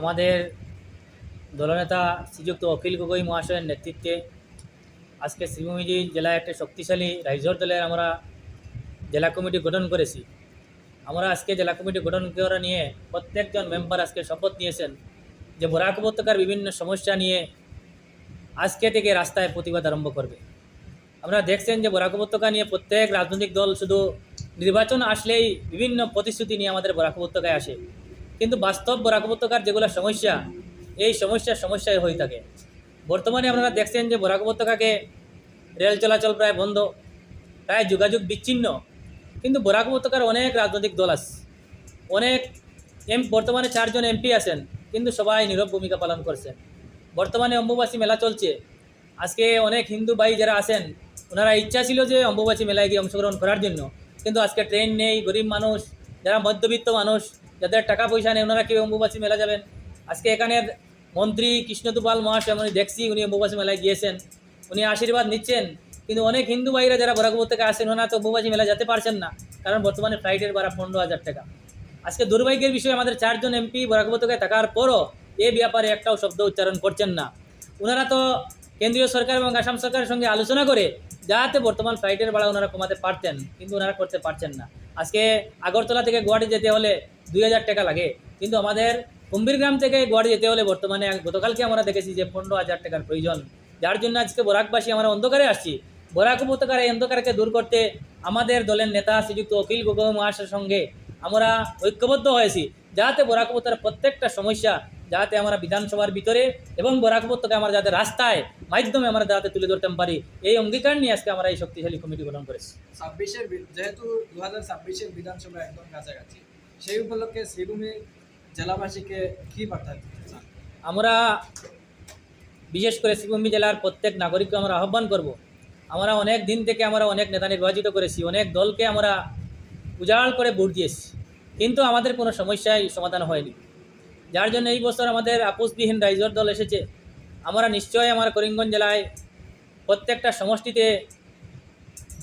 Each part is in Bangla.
আমাদের দলনেতা শ্রীযুক্ত অখিল গগৈ মহাশয়ের নেতৃত্বে আজকে শ্রীভূমিজি জেলায় একটা শক্তিশালী রাইজর দলের আমরা জেলা কমিটি গঠন করেছি। আমরা আজকে জেলা কমিটি গঠন করা নিয়ে প্রত্যেকজন মেম্বার আজকে শপথ নিয়েছেন যে বরাক উপত্যকার বিভিন্ন সমস্যা নিয়ে আজকে থেকে রাস্তায় প্রতিবাদ আরম্ভ করবে। আপনারা দেখছেন যে বরাক উপত্যকা নিয়ে প্রত্যেক রাজনৈতিক দল শুধু নির্বাচন আসলেই বিভিন্ন প্রতিশ্রুতি নিয়ে আমাদের বরাক উপত্যকায় আসে। কিন্তু বাস্তব বরাক উপত্যকার যেগুলো সমস্যা, এই সমস্যার সমস্যায় হয়ে থাকে। বর্তমানে আপনারা দেখছেন যে বরাক উপত্যকাকে রেল চলাচল প্রায় বন্ধ, প্রায় যোগাযোগ বিচ্ছিন্ন। কিন্তু বরাক উপত্যকার অনেক রাজনৈতিক দল আছে। অনেক এম, বর্তমানে চারজন এমপি আছেন, কিন্তু সবাই নীরব ভূমিকা পালন করছেন। বর্তমানে অম্বুবাসী মেলা চলছে। আজকে অনেক হিন্দু ভাই যারা আছেন, ওনারা ইচ্ছা ছিল যে অম্বুবাসী মেলায় গিয়ে অংশগ্রহণ করার জন্য। কিন্তু আজকে ট্রেন নেই, গরিব মানুষ, যারা মধ্যবিত্ত মানুষ যাদের টাকা পয়সা নেই, ওনারা কেউ অম্বুবাসী মেলা যাবেন? আজকে এখানের মন্ত্রী কৃষ্ণদুপাল মহাশয় উনি দেখছি উনি অম্বুবাসী মেলায় গিয়েছেন। উনি আশীর্বাদ নিচ্ছেন। কিন্তু অনেক হিন্দু ভাইরা যারা বরাকপুর থেকে আসেন, ওনারা তো অম্বুবাসী মেলা যেতে পারছেন না। কারণ বর্তমানে ফ্লাইটের ভাড়া পনেরো হাজার টাকা। আজকে দুর্ভাগ্যের বিষয়ে, আমাদের চারজন এমপি থেকে থাকার পরও এ ব্যাপারে একটাও শব্দ উচ্চারণ করছেন না। ওনারা তো কেন্দ্রীয় সরকার এবং আসাম সরকারের সঙ্গে আলোচনা করে যাতে বর্তমান ফ্লাইটের ভাড়া ওনারা কমাতে পারতেন, কিন্তু ওনারা করতে পারছেন না। আজকে আগরতলা থেকে গুয়াহাটি যেতে হলে দুই হাজার টাকা লাগে, কিন্তু আমাদের কুম্ভীরগ্রাম থেকে গুয়াহাটি যেতে হলে বর্তমানে গতকালকে আমরা দেখেছি যে পনেরো হাজার টাকার প্রয়োজন। যার জন্য আজকে বরাকবাসী আমরা অন্ধকারে আসছি। বরাক উপত্যকার এই অন্ধকারকে দূর করতে আমাদের দলের নেতা শ্রীযুক্ত অখিল গগৈ মহাশয়ের সঙ্গে আমরা ঐক্যবদ্ধ হয়েছি, যাতে বরাক উপত্যকার প্রত্যেকটা সমস্যা যাতে আমরা বিধানসভার ভিতরে এবং বরাক উপত্যকা আমরা যাতে রাস্তায় মাধ্যমে আমরা যাতে তুলে ধরতে পারি এই অঙ্গীকার নিয়ে আজকে আমরা এই শক্তিশালী কমিটি গঠন করেছি। ছাব্বিশের যেহেতু দু হাজার ছাব্বিশের বিধানসভা একদম কাছাকাছি সেই উপলক্ষে শ্রীভূমি জেলাবাসীকে কি বার্তা দিতে চান? আমরা বিশেষ করে শ্রীভূমি জেলার প্রত্যেক নাগরিককে আমরা আহ্বান করব। আমরা অনেক দিন থেকে আমরা অনেক নেতা নির্বাচিত করেছি অনেক দলকে আমরা উজাড় করে ভোট দিয়েছি। কিন্তু আমাদের কোনো সমস্যায় সমাধান হয়নি। যার জন্য এই বছর আমাদের আপোষবিহীন রাইজর দল এসেছে। আমরা নিশ্চয়ই আমার করিমগঞ্জ জেলায় প্রত্যেকটা সমষ্টিতে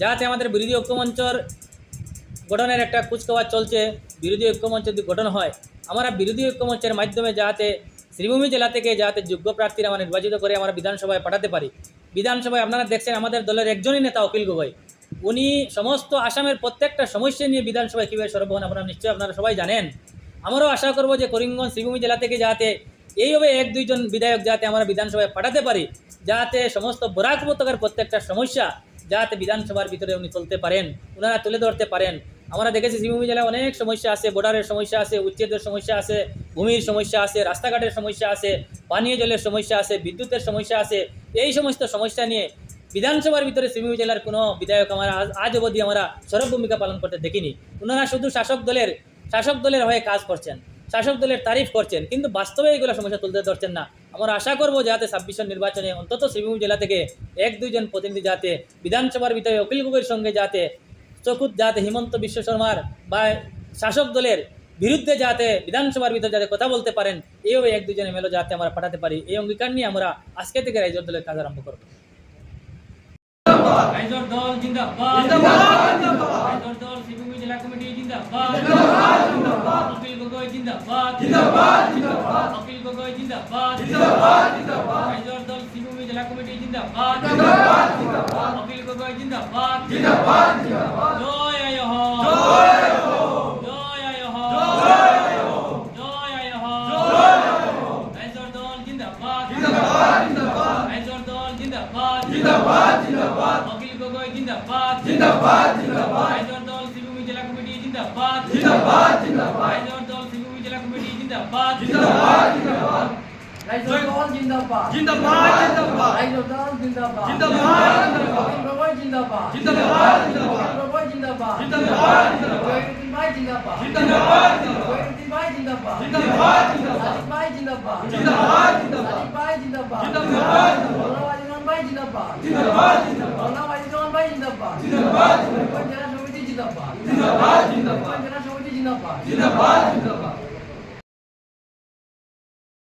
যাতে আমাদের বিরোধী ঐক্যমঞ্চর গঠনের একটা কুচকাওয়াজ চলছে, বিরোধী ঐক্যমঞ্চ যদি গঠন হয়, আমরা বিরোধী ঐক্যমঞ্চের মাধ্যমে যাতে শ্রীভূমি জেলা থেকে যাতে যোগ্য প্রার্থীরা আমরা নির্বাচিত করে আমরা বিধানসভায় পাঠাতে পারি। বিধানসভায় আপনারা দেখছেন আমাদের দলের একজনই নেতা অখিল গগৈ। উনি সমস্ত আসামের প্রত্যেকটা সমস্যা নিয়ে বিধানসভায় কীভাবে সরব হন আপনারা নিশ্চয়ই আপনারা সবাই জানেন। আমরাও আশা করব যে করিমগঞ্জ শ্রীভূমি জেলা থেকে যাতে এইভাবে এক দুইজন বিধায়ক যাতে আমরা বিধানসভায় পাঠাতে পারি, যাতে সমস্ত বরাক উপত্যকার প্রত্যেকটা সমস্যা যাতে বিধানসভার ভিতরে উনি তুলতে পারেন ওনারা তুলে ধরতে পারেন। আমরা দেখেছি শ্রীভূমি জেলায় অনেক সমস্যা আছে বর্ডারের সমস্যা আছে, উচ্ছেদের সমস্যা আছে, ভূমির সমস্যা আছে, রাস্তাঘাটের সমস্যা আছে, পানীয় জলের সমস্যা আছে, বিদ্যুতের সমস্যা আছে। এই সমস্ত সমস্যা নিয়ে বিধানসভার ভিতরে শ্রীভূমি জেলার কোনো বিধায়ক আমরা আজ আজ অবধি আমরা সরব ভূমিকা পালন করতে দেখিনি। ওনারা শুধু শাসক দলের শাসক দলের হয়ে কাজ করছেন, শাসক দলের তারিফ করছেন, কিন্তু বাস্তবে এইগুলো সমস্যা তুলতে ধরছেন না। আমরা আশা করব যাতে ছাব্বিশের নির্বাচনে অন্তত শ্রীভূমি জেলা থেকে এক দুইজন প্রতিনিধি যাতে বিধানসভার ভিতরে অখিল গগৈর সঙ্গে যাতে চকুত যাতে হিমন্ত বিশ্ব শর্মার বা শাসক দলের বিরুদ্ধে যাতে বিধানসভার ভিতরে যাতে কথা বলতে পারেন, এইভাবে এক দুজনে মেলো যাতে আমরা পাঠাতে পারি, এই অঙ্গীকার নিয়ে আমরা আজকে থেকে রাইজর দলের কাজ আরম্ভ করব। রাইজর দল জিন্দাবাদ রাইজর দল শ্রীভূমি জেলা কমিটি জিন্দাবাদ অখিল গগৈ জিন্দাবাদ অখিল গগৈ জিন্দাবাদ রাইজর দল শ্রীভূমি জেলা কমিটি জিন্দাবাদ অখিল গগৈ জিন্দাবাদ জয় আয় হ জয় আয় হ জয় আয় হ রাইজর দল জিন্দাবাদ রাইজর দল জিন্দাবাদ অখিল গগৈ জিন্দাবাদ রাইজর দল শ্রীভূমি জেলা কমিটি জিন্দাবাদ রাইজর দল শ্রীভূমি জেলা কমিটি জিন্দাবাদ রাইজর দল জিন্দাবাদ জিন্দাবাদ জিন্দাবাদ রাইজর দল সিভুমি জেলা কমিটি জিন্দাবাদ জিন্দাবাদ অখিল গগৈ জিন্দাবাদ জিন্দাবাদ অখিল গগৈ জিন্দাবাদ জিন্দাবাদ জয়রুদ্দিন ভাই জিন্দাবাদ জিন্দাবাদ জয়রুদ্দিন ভাই জিন্দাবাদ জিন্দাবাদ সাদিক ভাই জিন্দাবাদ জিন্দাবাদ সাদিক ভাই জিন্দাবাদ জিন্দাবাদ মোল্লাওয়ালি রহমান ভাই জিন্দাবাদ জিন্দাবাদ মোল্লাওয়ালি রহমান ভাই জিন্দাবাদ জিন্দাবাদ করিমগঞ্জ জেলা সমিতি জিন্দাবাদ জিন্দাবাদ করিমগঞ্জ জেলা সমিতি জিন্দাবাদ জিন্দাবাদ